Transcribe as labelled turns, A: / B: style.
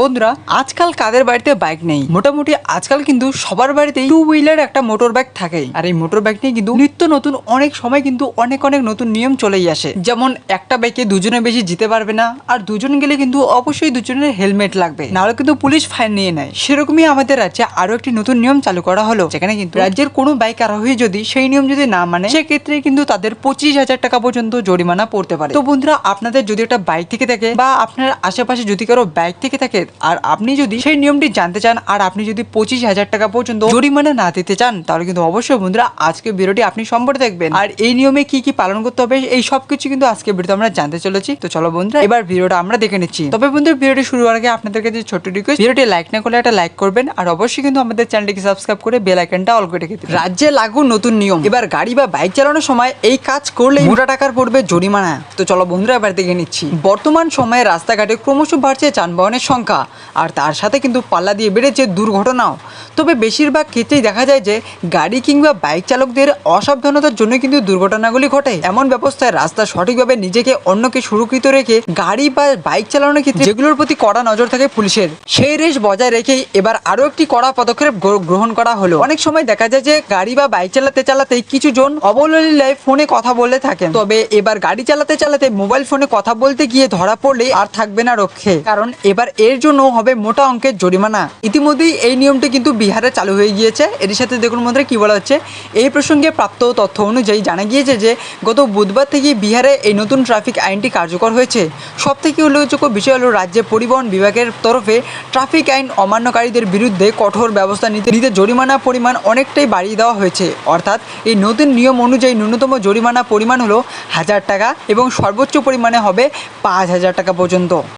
A: বন্ধুরা, আজকাল কাদের বাড়িতে বাইক নেই? মোটামুটি আজকাল কিন্তু সবার বাড়িতেই টু হুইলার একটা মোটর বাইক থাকেই। আর এই মোটর বাইক নিয়ে কিন্তু নিত্য নতুন অনেক সময় কিন্তু অনেক অনেক নতুন নিয়ম চলেই আসে। যেমন একটা বাইকে দুজনে বেশি যেতে পারবে না, আর দুজন গেলে কিন্তু অবশ্যই দুজনের হেলমেট লাগবে। নাহলে কিন্তু পুলিশ ফাইন নিয়ে নেয়। সেরকমই আমাদের রাজ্যে আরও একটি নতুন নিয়ম চালু করা হলো, যেখানে কিন্তু রাজ্যের কোনো বাইক আরোহী যদি সেই নিয়ম যদি না মানে সেক্ষেত্রে কিন্তু তাদের পঁচিশ হাজার টাকা পর্যন্ত জরিমানা পড়তে পারে। তো বন্ধুরা, আপনাদের যদি একটা বাইক থেকে থাকে বা আপনার আশেপাশে যদি কারও বাইক থেকে থাকে আর আপনি যদি সেই নিয়মটি জানতে চান, আর আপনি যদি পঁচিশ হাজার টাকা পর্যন্ত জরিমানা না দিতে চান, তাহলে কিন্তু অবশ্যই বন্ধুরা আজকে ভিডিওটি আপনি সম্পর্কে দেখবেন। আর এই নিয়মে কি কি পালন করতে হবে, এই সব কিছু কিন্তু আজকে ভিডিওতে আমরা জানতে চলেছি। তো চলো বন্ধুরা, এবার ভিডিওটা আমরা দেখে নিচ্ছি। তবে বন্ধুরা, ভিডিওটি শুরু হওয়ার আগে আপনাদের কাছে ছোট্ট রিকোয়েস্ট ভিডিওটি লাইক না করলে একটা লাইক করবেন। আর অবশ্যই কিন্তু আমাদের চ্যানেলটিকে সাবস্ক্রাইব করে বেল আইকনটা অল করে রেখে দিন। রাজ্যে লাগু নতুন নিয়ম। এবার গাড়ি বা বাইক চালানোর সময় এই কাজ করলে মোটা টাকার পড়বে জরিমানা। তো চলো বন্ধুরা, এবার দেখে নিচ্ছি। বর্তমান সময়ে রাস্তাঘাটে ক্রমশ বাড়ছে যানবাহনের সংখ্যা। আর তার সাথে কিন্তু পাল্লা দিয়ে বেড়েছে দুর্ঘটনাও। তবে বেশিরভাগ ক্ষেত্রেই দেখা যায় যে গাড়ি কিংবা বাইক চালকদের অসাবধানতার জন্য কিন্তু দুর্ঘটনাগুলি ঘটে। এমন ব্যবস্থায় রাস্তা সঠিকভাবে নিজেকে অন্যকে সুরক্ষিত রেখে গাড়ি বা বাইক চালানোর ক্ষেত্রে যেগুলোর প্রতি কড়া নজর থাকে পুলিশের। সেই রেশ বজায় রেখেই এবার আরও একটি কড়া পদক্ষেপ গ্র- গ্রহণ করা হলো। অনেক সময় দেখা যায় যে গাড়ি বা বাইক চালাতে চালাতেই কিছু জন অবলীলায় ফোনে কথা বলে থাকেন। তবে এবার গাড়ি চালাতে চালাতে মোবাইল ফোনে কথা বলতে গিয়ে ধরা পড়লে আর থাকবে না রক্ষে। কারণ এবার এর জন্য হবে মোটা অঙ্কের জরিমানা। ইতিমধ্যেই এই নিয়মটি কিন্তু বিহারে চালু হয়ে গিয়েছে। এর সাথে দেখুন মধ্যে কি বলা হচ্ছে? এই প্রসঙ্গে প্রাপ্ত তথ্য অনুযায়ী জানা গিয়েছে যে, গত বুধবার থেকে বিহারে এই নতুন ট্রাফিক আইনটি কার্যকর হয়েছে। সব থেকে উল্লেখযোগ্য বিষয় হলো রাজ্যে পরিবহন বিভাগের তরফে ট্রাফিক আইন অমান্যকারীদের বিরুদ্ধে কঠোর ব্যবস্থা নিতে নিতে জরিমানা পরিমাণ অনেকটাই বাড়িয়ে দেওয়া হয়েছে। অর্থাৎ এই নতুন নিয়ম অনুযায়ী ন্যূনতম জরিমানা পরিমাণ হলো হাজার টাকা এবং সর্বোচ্চ পরিমাণে হবে পাঁচ হাজার টাকা পর্যন্ত।